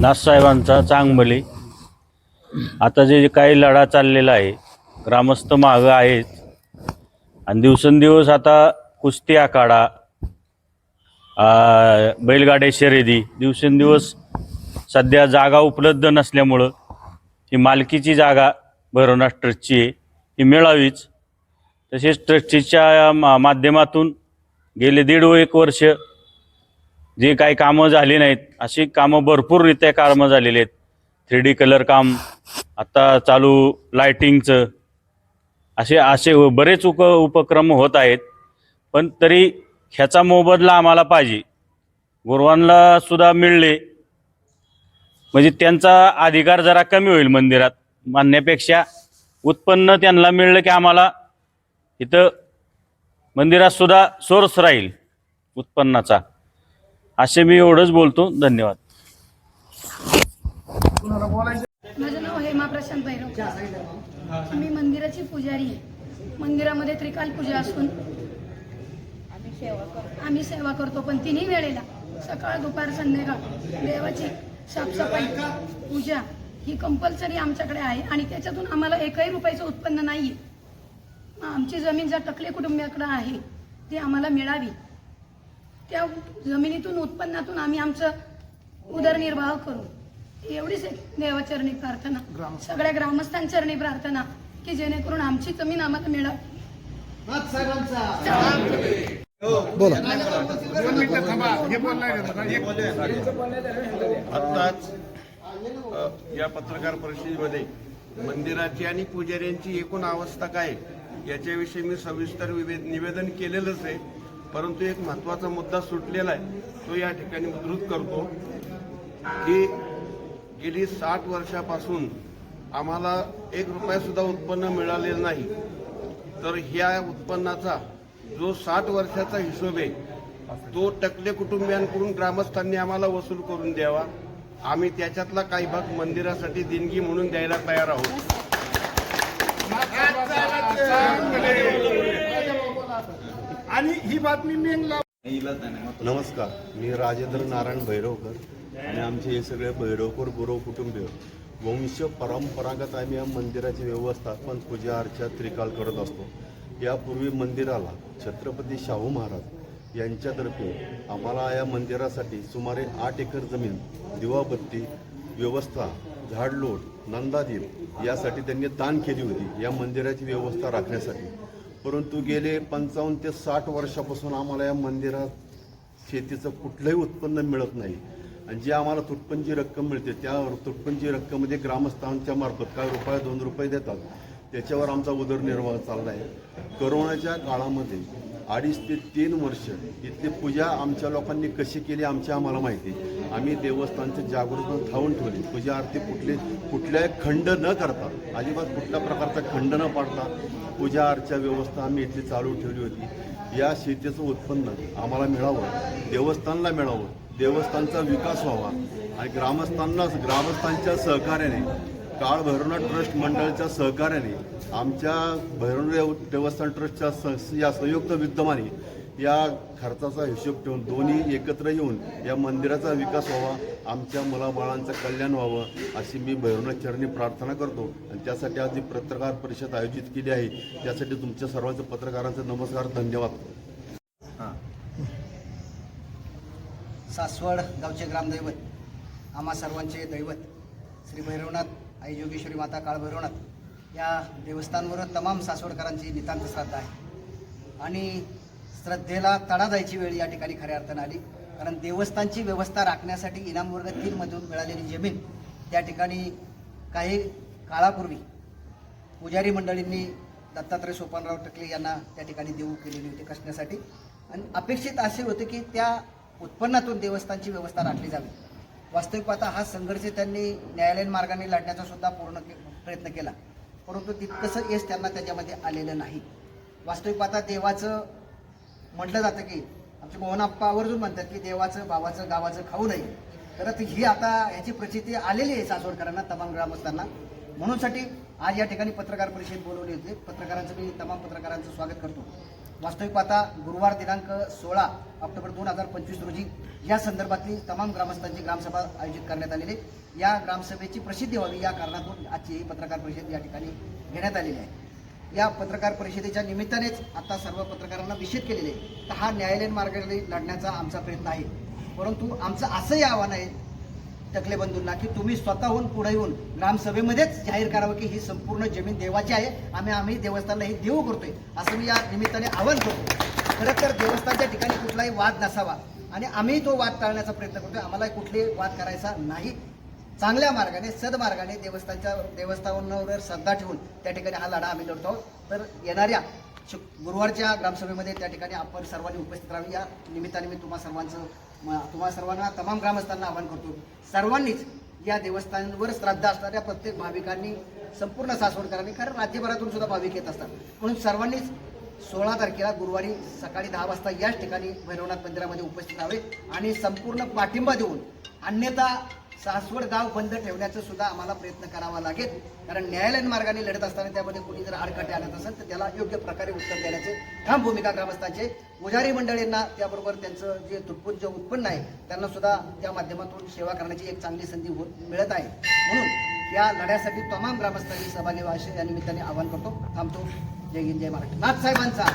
नाथसाहेबांचा चांगमली आता जे काही लढा चाललेला आहे ग्रामस्थ मागं आहेत आणि दिवसेंदिवस आता कुस्ती आखाडा आ, बैलगाड्या शर्यती दिवसेंदिवस सध्या जागा उपलब्ध नसल्यामुळं ही मालकीची जागा भैरवनाथ ट्रस्टची आहे ही मिळावीच. तसेच ट्रस्टीच्या मा माध्यमातून गेले दीड व एक वर्ष जे काही कामं झाली नाहीत अशी कामं भरपूररित्या कामं झालेली आहेत. थ्री डी कलर काम आत्ता चालू लायटिंगचं असे असे बरेच उप उपक्रम होत आहेत. पण तरी ह्याचा मोबदला आम्हाला पाहिजे. गुरुवांना सुद्धा मिळले. म्हणजे त्यांचा अधिकार जरा कमी होईल मंदिरात मानण्यापेक्षा. उत्पन्न त्यांना मिळलं की आम्हाला इथं मंदिरात सुद्धा सोर्स राहील उत्पन्नाचा. असे मी एवढंच बोलतो. धन्यवाद. माझं नाव हेमा प्रशांत भैरव. मी मंदिराची पुजारी आहे. मंदिरामध्ये त्रिकाल पूजा असून आम्ही सेवा करतो पण तिन्ही वेळेला सकाळ दुपार संध्याकाळ देवाची साफसफाई पूजा ही कंपल्सरी आमच्याकडे आहे आणि त्याच्यातून आम्हाला एकही रुपयाचं उत्पन्न नाही आहे आमची जमीन ज्या टकले कुटुंबियाकडे आहे ती आम्हाला मिळावी. त्या जमिनीतून उत्पन्नातून आम्ही आमचं उदरनिर्वाह करू. एवढीच एक देवाचरणी प्रार्थना. सगळ्या ग्रामस्थांचरणी प्रार्थना की जेणेकरून आमची जमीन आम्हाला मिळावी आत्ताच अ, या पत्रकार परिषदेमध्ये मंदिराची आणि पुजाऱ्यांची एकूण अवस्था काय? याच्याविषयी मी सविस्तर निवेदन केलेलंच आहे. परंतु एक महत्त्वाचा मुद्दा सुटलेला आहे. तो या ठिकाणी उद्धृत करतो की गेली साठ वर्षापासून आम्हाला एक रुपयासुद्धा उत्पन्न मिळालेलं नाही. तर ह्या उत्पन्नाचा जो साठ वर्षाचा हिशोब आहे तो टकले कुटुंबियांकडून ग्रामस्थांनी आम्हाला वसूल करून द्यावा. आम्ही त्याच्यातला काही भाग मंदिरासाठी देणगी म्हणून द्यायला तयार आहोत. आणि ही बातमी मेंगला नमस्कार मी राजेंद्र नारायण भैरवकर आणि आमचे हे सगळे भैरवकर गुरव कुटुंबीय वंश परंपरागत आम्ही या मंदिराची व्यवस्थापन पूजा अर्चा त्रिकाल करत असतो. यापूर्वी मंदिराला छत्रपती शाहू महाराज यांच्यातर्फे आम्हाला या मंदिरासाठी सुमारे आठ एकर जमीन दिवाबत्ती व्यवस्था झाडलोट नंदादीप यासाठी त्यांनी दान केली होती या मंदिराची व्यवस्था राखण्यासाठी. परंतु गेले पंचावन्न ते साठ वर्षापासून आम्हाला या मंदिरात शेतीचं कुठलंही उत्पन्न मिळत नाही. आणि जी आम्हाला तुटपंजी रक्कम मिळते त्या तुटपण रक्कममध्ये ग्रामस्थांच्या मार्फत काय रुपये दोन रुपये देतात त्याच्यावर आमचा उदरनिर्वाह चालला आहे करोनाच्या काळामध्ये अडीच ते तीन वर्ष इथली पूजा आमच्या लोकांनी कशी केली आमची आम्हाला माहिती. आम्ही देवस्थानचे जागृत थावून ठेवली. पूजा आरती कुठली कुठल्याही खंड न करता अजिबात कुठल्या प्रकारचा खंड न पाडता पूजा अर्चा व्यवस्था आम्ही इथली चालू ठेवली होती. या शेतीचं उत्पन्न आम्हाला मिळावं देवस्थानला मिळावं देवस्थानचा विकास व्हावा आणि ग्रामस्थांना ग्रामस्थांच्या सहकार्याने काळ भैरवनाथ ट्रस्ट मंडळाच्या सहकार्याने आमच्या भैरवनाथ देवस्थान ट्रस्टच्या स या संयुक्त विद्यमाने या खर्चाचा हिशोब ठेवून दोन्ही एकत्र येऊन या मंदिराचा विकास व्हावा आमच्या मुलाबाळांचं कल्याण व्हावं अशी मी भैरवनाथ चरणी प्रार्थना करतो. आणि त्यासाठी आज ही पत्रकार परिषद आयोजित केली आहे. त्यासाठी तुमच्या सर्वांचं पत्रकारांचे नमस्कार धन्यवाद. सासवड गावचे ग्रामदैवत आम्हा सर्वांचे दैवत श्री भैरवनाथ आई योगेश्वरी माता काळभैरवनाथ या देवस्थानवर तमाम सासवडकरांची नितांत श्रद्धा आहे. आणि श्रद्धेला तडा जायची वेळ या ठिकाणी खऱ्या अर्थानं आली. कारण देवस्थानची व्यवस्था राखण्यासाठी इनाम वर्ग तीनमधून मिळालेली जमीन त्या ठिकाणी काही काळापूर्वी पुजारी मंडळींनी दत्तात्रय सोपानराव टकले यांना त्या ठिकाणी देऊ केलेली होती कसण्यासाठी. आणि अपेक्षित असे होते की त्या उत्पन्नातून देवस्थानची व्यवस्था राखली जावी. वास्तविक पाहता हा संघर्ष त्यांनी न्यायालयीन मार्गाने लढण्याचा सुद्धा पूर्ण के प्रयत्न केला. परंतु तितकंसं यश त्यांना त्याच्यामध्ये आलेलं नाही. वास्तविक पाहता देवाचं म्हटलं जातं की आमचे मोहनप्पा आवर्जून म्हणतात की देवाचं भावाचं गावाचं खाऊ नये. तर ही आता ह्याची प्रचिती आलेली आहे सासवडकरांना तमाम ग्रामस्थांना. म्हणूनसाठी आज या ठिकाणी पत्रकार परिषद बोलवली होती. पत्रकारांचं मी तमाम पत्रकारांचं स्वागत करतो. वास्तविक पाहता गुरुवार दिनांक सोळा ऑक्टोबर दोन हजार पंचवीस रोजी या संदर्भातली तमाम ग्रामस्थांची ग्रामसभा आयोजित करण्यात आलेली आहे. या ग्रामसभेची प्रसिद्धी व्हावी या कारणातून आजची ही पत्रकार परिषद या ठिकाणी घेण्यात आलेली आहे. या पत्रकार परिषदेच्या निमित्तानेच आता सर्व पत्रकारांना निषेध केलेले आहे. तर हा न्यायालयीन मार्गाने लढण्याचा आमचा प्रयत्न आहे. परंतु आमचं असंही आव्हान आहे टकलेबंधूंना की तुम्ही स्वतःहून पुढे येऊन ग्रामसभेमध्येच जाहीर करावं की ही संपूर्ण जमीन देवाची आहे. आम्ही आम्ही देवस्थानला ही देऊ करतोय असं मी या निमित्ताने आवाहन करतो. खरं तर देवस्थानच्या ठिकाणी कुठलाही वाद नसावा आणि आम्ही तो वाद टाळण्याचा प्रयत्न करतोय. आम्हाला कुठलाही वाद करायचा नाही. चांगल्या मार्गाने सदमार्गाने देवस्थानच्या देवस्थानावर श्रद्धा ठेवून त्या ठिकाणी हा लढा आम्ही लढतो तर येणाऱ्या शुक- गुरुवारच्या ग्रामसभेमध्ये त्या ठिकाणी आपण सर्वांनी उपस्थित राहावी. या निमित्ताने मी तुम्हा सर्वांचं म- तुम्हा सर्वांना तमाम ग्रामस्थांना आवाहन करतो. सर्वांनीच या देवस्थानावर श्रद्धा असणाऱ्या प्रत्येक भाविकांनी संपूर्ण सासवडकरांनी कारण राज्यभरातून सुद्धा भाविक येत असतात. म्हणून सर्वांनीच सोळा तारखेला गुरुवारी सकाळी दहा वाजता याच ठिकाणी भैरवनाथ मंदिरामध्ये उपस्थित राहावे आणि संपूर्ण पाठिंबा देऊन अन्यथा सासवड गाव बंद ठेवण्याचा सुद्धा आम्हाला प्रयत्न करावा लागेल. कारण न्यायालयीन मार्गाने लढत असताना त्यामध्ये कोणी जर आडकाठी आणत असेल तर त्याला योग्य प्रकारे उत्तर देण्याचे ठाम भूमिका ग्रामस्थांचे पुजारी मंडळींना त्याबरोबर त्यांचं जे तुटपुंज उत्पन्न आहे त्यांना सुद्धा त्या माध्यमातून सेवा करण्याची एक चांगली संधी होत मिळत आहे. म्हणून या लढ्यासाठी तमाम ग्रामस्थांनी सहभागी व्हायचे या निमित्ताने आवाहन करतो. थांबतो. जय हिंद जय महाराष्ट्र. नाथ साहेबांचा.